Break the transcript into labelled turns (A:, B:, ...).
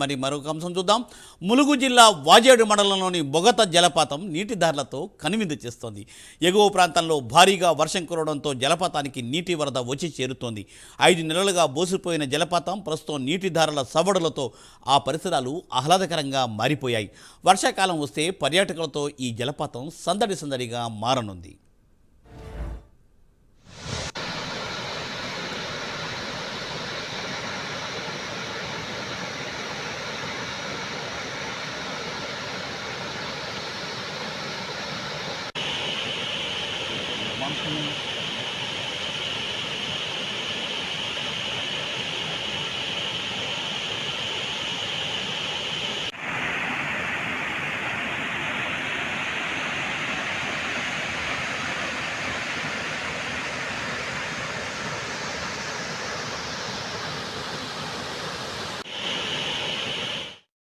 A: మరి మరొక అంశం చూద్దాం. ములుగు జిల్లా వాజేడు మండలంలోని బొగత జలపాతం నీటి ధారలతో కనువిందు చేస్తోంది. ఎగువ ప్రాంతంలో భారీగా వర్షం కురవడంతో జలపాతానికి నీటి వరద వచ్చి చేరుతోంది. ఐదు నెలలుగా బోసిపోయిన జలపాతం ప్రస్తుతం నీటి నీటిదారుల సవడులతో ఆ పరిసరాలు ఆహ్లాదకరంగా మారిపోయాయి. వర్షాకాలం వస్తే పర్యాటకులతో ఈ జలపాతం సందడి సందడిగా మారనుంది.
B: নাম শুনে